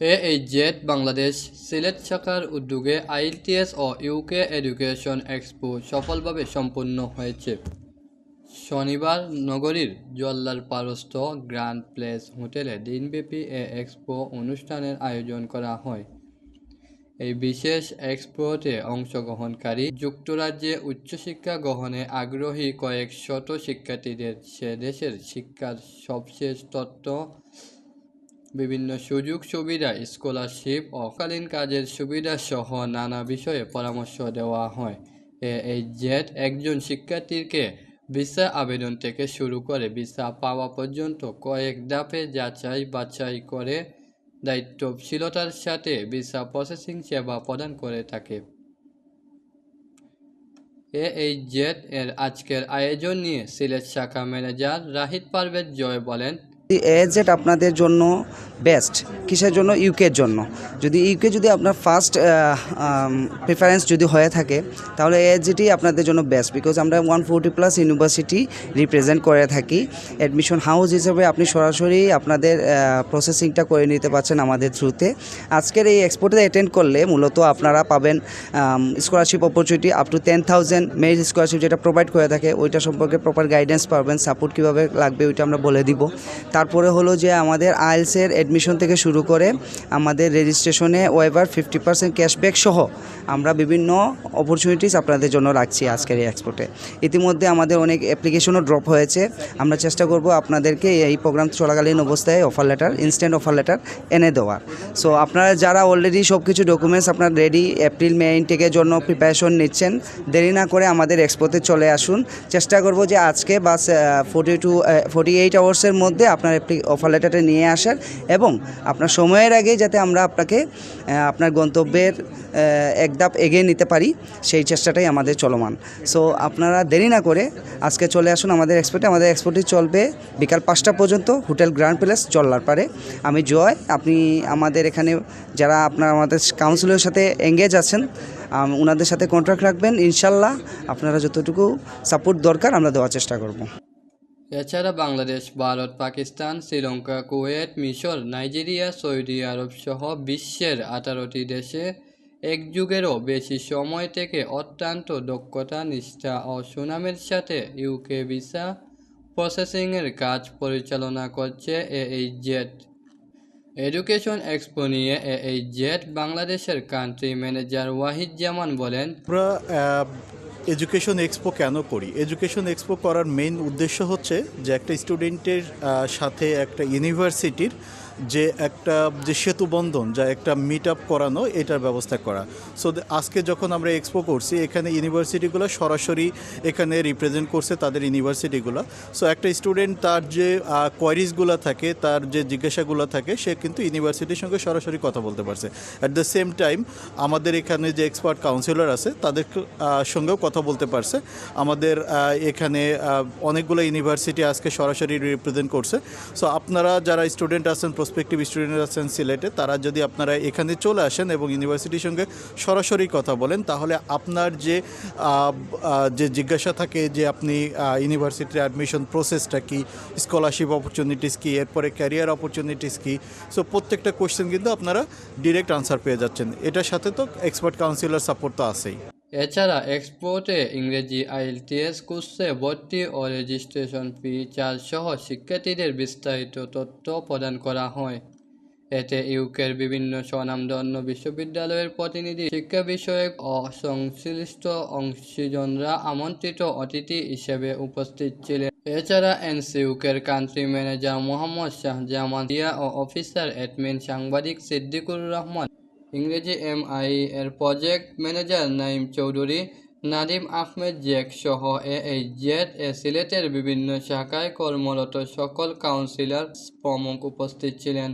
এএইচজেড বাংলাদেশ সিলেট শাখার উদ্যোগে আইএলটিএস ও ইউকে এডুকেশন এক্সপো সফলভাবে সম্পন্ন হয়েছে। শনিবার নগরীর জল্লারপাড়স্থ গ্র্যান্ড প্লেস হোটেলে দিনব্যাপী এ এক্সপো অনুষ্ঠানের আয়োজন করা হয়। এই বিশেষ এক্সপোতে অংশগ্রহণকারী যুক্তরাজ্যে উচ্চশিক্ষা গ্রহণে আগ্রহী কয়েক শত শিক্ষার্থীদের সে দেশের শিক্ষার সবশেষ তথ্য বিভিন্ন সুযোগ সুবিধা স্কলারশিপ অকালীন কাজের সুবিধা সহ নানা বিষয়ে পরামর্শ দেওয়া হয়। এ এই জেট একজন শিক্ষার্থীকে ভিসা আবেদন থেকে শুরু করে ভিসা পাওয়া পর্যন্ত কয়েক ধাপে যাচাই বাছাই করে দায়িত্বশীলতার সাথে ভিসা প্রসেসিং সেবা প্রদান করে থাকে। এ এই জেট এর আজকের আয়োজন নিয়ে সিলেট শাখা ম্যানেজার রাহিদ পারভেজ জয় বলেন এজেট আপনাদের জন্য বেস্ট কিসের জন্য? ইউকের জন্য। যদি ইউকে যদি আপনার ফার্স্ট প্রিফারেন্স যদি হয়ে থাকে, তাহলে এজেটই আপনাদের জন্য বেস্ট বিকজ আমরা one forty plus university represent করে থাকি। অ্যাডমিশন হাউস হিসেবে আপনি সরাসরি আপনাদের প্রসেসিংটা করে নিতে পারছেন আমাদের থ্রুতে আজকের এই এক্সপোর্টে অ্যাটেন্ড করলে মূলত আপনারা পাবেন scholarship opportunity up to ten thousand merit scholarship যেটা প্রোভাইড করে থাকে, ওইটা সম্পর্কে প্রপার গাইডেন্স পাবেন সাপোর্ট কীভাবে লাগবে ওইটা আমরা বলে দিব। তারপরে হলো যে আমাদের আইএলসের অ্যাডমিশন থেকে শুরু করে আমাদের রেজিস্ট্রেশনে ওয়েভার ফিফটি পার্সেন্ট ক্যাশব্যাক সহ আমরা বিভিন্ন অপরচুনিটিস আপনাদের জন্য রাখছি আজকের এই এক্সপোর্টে ইতিমধ্যে আমাদের অনেক অ্যাপ্লিকেশনও ড্রপ হয়েছে। আমরা চেষ্টা করব আপনাদেরকে এই প্রোগ্রাম চলাকালীন অবস্থায় offer letter instant offer letter এনে দেওয়ার। সো আপনারা যারা অলরেডি সব কিছু ডকুমেন্টস আপনার রেডি এপ্রিল মে ইনটেকের জন্য প্রিপারেশন নিচ্ছেন, দেরি না করে আমাদের এক্সপোতে চলে আসুন। চেষ্টা করব যে আজকে বা ফোর্টি টু ফোর্টি এইট আওয়ার্সের মধ্যে আপনার অফার লেটারটা নিয়ে আসার এবং আপনার সময়ের আগে যাতে আমরা আপনাকে আপনার গন্তব্যের আহ, এক ধাপ এগিয়ে নিতে পারি সেই চেষ্টাটাই আমাদের চলমান। সো আপনারা দেরি না করে আজকে চলে আসুন আমাদের এক্সপোর্টে আমাদের এক্সপোর্টটি চলবে বিকাল পাঁচটা পর্যন্ত হোটেল গ্র্যান্ড প্যালেস চল্লার পারে আমি জয় আপনি আমাদের এখানে যারা আপনার আমাদের কাউন্সিলের সাথে এঙ্গেজ আছেন ওনাদের সাথে কন্ট্রাক্ট রাখবেন। ইনশাল্লাহ আপনারা যতটুকু সাপোর্ট দরকার আমরা দেওয়ার চেষ্টা করব। এছাড়া বাংলাদেশ, ভারত, পাকিস্তান, শ্রীলঙ্কা, কুয়েত, মিশর, নাইজেরিয়া, সৌদি আরব সহ বিশ্বের আঠারোটি দেশে এক যুগেরও বেশি সময় থেকে অত্যন্ত দক্ষতা নিষ্ঠা ও সুনামের সাথে ইউকে ভিসা প্রসেসিংয়ের কাজ পরিচালনা করছে A H Z education expo নিয়ে এই জেট বাংলাদেশের কান্ট্রি ম্যানেজার ওয়াহিদ জামান বলেন এডুকেশন এক্সপো কেন করি? এডুকেশন এক্সপো করার মেইন উদ্দেশ্য হচ্ছে যে একটা স্টুডেন্টের সাথে একটা ইউনিভার্সিটির যে একটা যে সেতু বন্ধন, যা একটা মিট আপ করানো, এটার ব্যবস্থা করা। সো আজকে যখন আমরা এক্সপো করছি, এখানে ইউনিভার্সিটিগুলো সরাসরি এখানে রিপ্রেজেন্ট করছে তাদের ইউনিভার্সিটিগুলো সো একটা স্টুডেন্ট তার যে কোয়ারিজগুলো থাকে, তার যে জিজ্ঞাসাগুলো থাকে, সে কিন্তু ইউনিভার্সিটির সঙ্গে সরাসরি কথা বলতে পারছে। অ্যাট দ্য সেম টাইম আমাদের এখানে যে এক্সপার্ট কাউন্সিলর আছে, তাদের সঙ্গেও কথা বলতে পারছে। আমাদের এখানে অনেকগুলো ইউনিভার্সিটি আজকে সরাসরি রিপ্রেজেন্ট করছে। সো আপনারা যারা স্টুডেন্ট আছেন প্রসপেক্টিভ স্টুডেন্ট আছেন সিলেটে, তারা যদি আপনারা এখানে চলে আসেন এবং ইউনিভার্সিটির সঙ্গে সরাসরি কথা বলেন, তাহলে আপনার যে যে জিজ্ঞাসা থাকে যে আপনি ইউনিভার্সিটির অ্যাডমিশন প্রসেসটা কি স্কলারশিপ অপরচুনিটিস কি, এরপরে ক্যারিয়ার অপরচুনিটিস কি সো প্রত্যেকটা কোয়েশ্চেন কিন্তু আপনারা ডিরেক্ট আনসার পেয়ে যাচ্ছেন। এটার সাথে তো এক্সপার্ট কাউন্সিলর সাপোর্ট তো আছেই। এছাড়া এক্সপোর্টে ইংরেজি আইএলটিএস কোর্সে ভর্তি ও রেজিস্ট্রেশন ফি চার্জ সহ শিক্ষার্থীদের বিস্তারিত তথ্য প্রদান করা হয়। এতে ইউকের বিভিন্ন স্বনামধন্য বিশ্ববিদ্যালয়ের প্রতিনিধি, শিক্ষা বিষয়ক ও সংশ্লিষ্ট অংশীজনরা আমন্ত্রিত অতিথি হিসেবে উপস্থিত ছিলেন। এছাড়া এনসিউকের কান্ট্রি ম্যানেজার মোহাম্মদ শাহজামান দিয়া ও অফিসার অ্যাডমিন সাংবাদিক সিদ্দিকুর রহমান ইংরেজি এম আই এর প্রজেক্ট ম্যানেজার নাইম চৌধুরী, নাদিম আহমেদ জেক সহ এ এই জেড এ সিলেটের বিভিন্ন শাখায় কর্মরত সকল কাউন্সিলর প্রমুখ উপস্থিত ছিলেন।